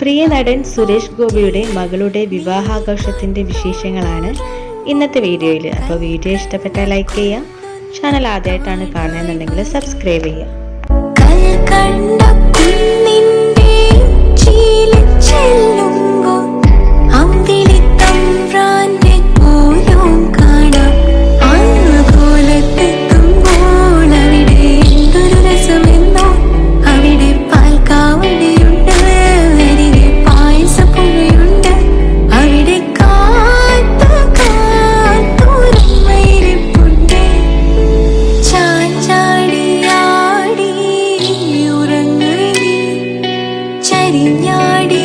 പ്രിയ നടൻ സുരേഷ് ഗോപിയുടെ മകളുടെ വിവാഹാഘോഷത്തിന്റെ വിശേഷങ്ങളാണ് ഇന്നത്തെ വീഡിയോയിൽ അപ്പോൾ വീഡിയോ ഇഷ്ടപ്പെട്ടാൽ ലൈക്ക് ചെയ്യാം. ചാനൽ ആദ്യമായിട്ടാണ് കാണുന്നതെന്നുണ്ടെങ്കിൽ സബ്സ്ക്രൈബ് ചെയ്യാം. tay đi nhói đi